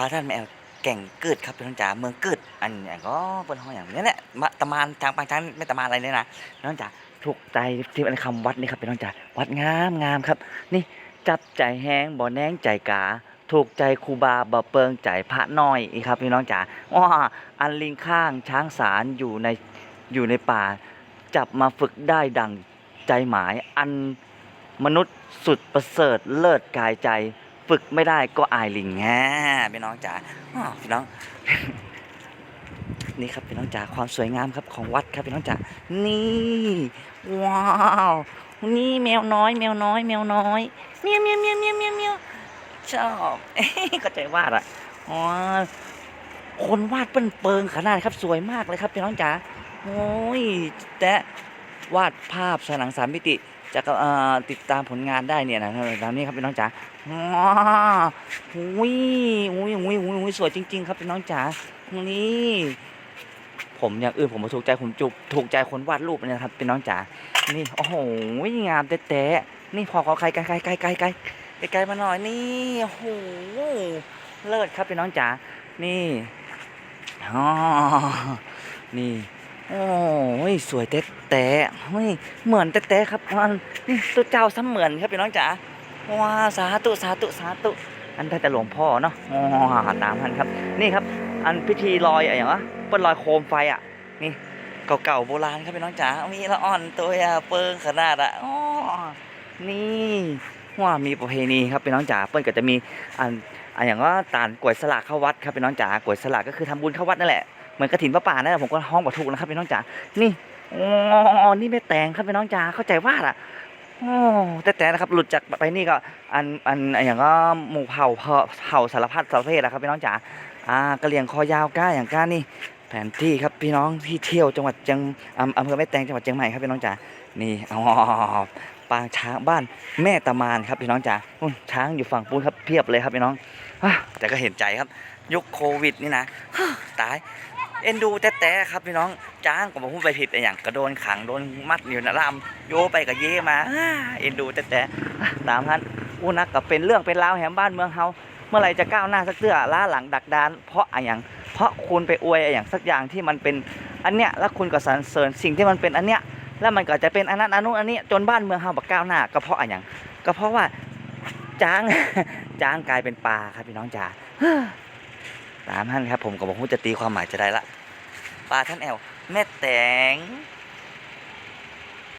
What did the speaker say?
าท่านแมวแก่งเกิดครับพี่น้องจ๋าเมืองเกิดอันอย่างก็เป็นห้องอย่างนี้แหละมาตะมานทางปางช้างไม่ตะมานอะไรเนี่ยนะพี่น้องจ๋าถูกใจที่เป็นคำวัดนี่ครับพี่น้องจ๋าวัดงามงามครับ นี่จับใจแห้งบ่อแนงใจกาถูกใจครูบาบ่เปิงใจพระน้อยอีครับพี่น้องจ๋าว้าอันลิงข้างช้างสารอยู่ในอยู่ในป่า จับมาฝึกได้ดังใจหมาย อันมนุษย์สุดประเสริฐเลิศกายใจ ฝึกไม่ได้ก็อายลิงแง่พี่น้องจ๋าพี่น้อง นี่ครับพี่น้องจ๋าความสวยงามครับของวัดครับพี่น้องจ๋านี่ว้าวนี่แมวน้อย แมวน้อย แมวน้อยเมียวเมียวเมียวเมียวเมียวเมียวชอบเข้าใจวาดอะอ๋อคนวาดเปิ้นเปิงขนาดครับสวยมากเลยครับพี่น้องจ๋าโอ้ยแต่ วาดภาพสนังสามมิติจะติดตามผลงานได้เนี่ยนะตามนี้ครับพี่น้องจ๋าว้าวอุ้ยอุ้ยอุ้ยอุ้ยอุ้ยสวยจริง ๆ ครับพี่น้องจ๋า นี่ ผมอย่างอื่นผมมาถูกใจผมจุกถูกใจคนวาดรูปเนี่ยครับพี่น้องจ๋า นี่โอ้โหงามแต๊ะๆนี่พอขอใครไกลไกลไกลไกลไกลไกลไกลมาหน่อยนี่โอ้โหเลิศครับพี่น้องจ๋า นี่อ๋อนี่ โอ้ยสวยแต๊ะแต๊ะเฮ้ยเหมือนแต๊ะแต๊ะครับมันตัวเจ้าซ้ำเหมือนครับพี่น้องจ๋าว้าสาธุสาธุสาธุอันได้แต่หลวงพ่อเนาะอ๋อตามท่านครับ นี่ครับ อันพิธีลอยอะไรอย่างวะเป็นลอยโคมไฟอะ นี่เก่าๆโบราณครับพี่น้องจ๋ามีละอ่อนตัวอะเปิงขนาดอะอ๋อนี่ว่ามีประเพณีครับพี่น้องจ๋าเปิ้นก็จะมีอันอันอย่างว่าตานกวยสลากเข้าวัดครับพี่น้องจ๋ากวยสลากก็คือทำบุญเข้าวัดนั่นแหละ มือนกระถินพระป่านะผมก็ห้องประทุกนะครับพี่น้องจ๋านี่อ๋อนี่ไม่แต่งครับพี่น้องจ๋าเข้าใจว่าอะโอ้แต่แต่นะครับหลุดจากไปนี่ก็อันอันอย่างก็หมู่เผ่าเผ่าสารพัดสารเพศนะครับพี่น้องจ๋าอ่ากระเหลี่ยงคอยาวก้าอย่างก้านี่ แผนที่ครับพี่น้องที่เที่ยวจังหวัดเชียงอำเภอแม่แตงจังหวัดเชียงใหม่ครับพี่น้องจ๋านี่อ๋อปางช้างบ้านแม่ตะมานครับพี่น้องจ๋าช้างอยู่ฝั่งปูนครับเพียบเลยครับพี่น้องแต่ก็เห็นใจครับยุคโควิดนี่นะตาย เอ็นดูแต่แต่ครับพี่น้องจ้างก็บอกพูดไปผิดอย่างกระโดนขังโดนมัดอยู่นะรำโยไปกับเย่มาเอ็นดูแต่แต่อะตามท่านอู้นักก็เป็นเรื่องเป็นราวแห่งบ้านเมืองเฮาเมื่อไรจะก้าวหน้าสักเตื้อล้าหลังดักดาน เพราะอะไรอย่าง เพราะคุณไปอวยอะไรอย่างสักอย่างที่มันเป็นอันเนี้ยแล้วคุณก็สรรเสริญสิ่งที่มันเป็นอันเนี้ยแล้วมันก็จะเป็นอันนั้นอันนู้นอันนี้จนบ้านเมืองเฮาบักก้าวหน้าก็เพราะอะไรอย่างก็เพราะว่าจ้างจ้างกลายเป็นปลาครับพี่น้องจ๋า ตามท่านครับผมก็บอกว่าจะตีความหมายจะได้ละปลาท่านแอวแม่แตง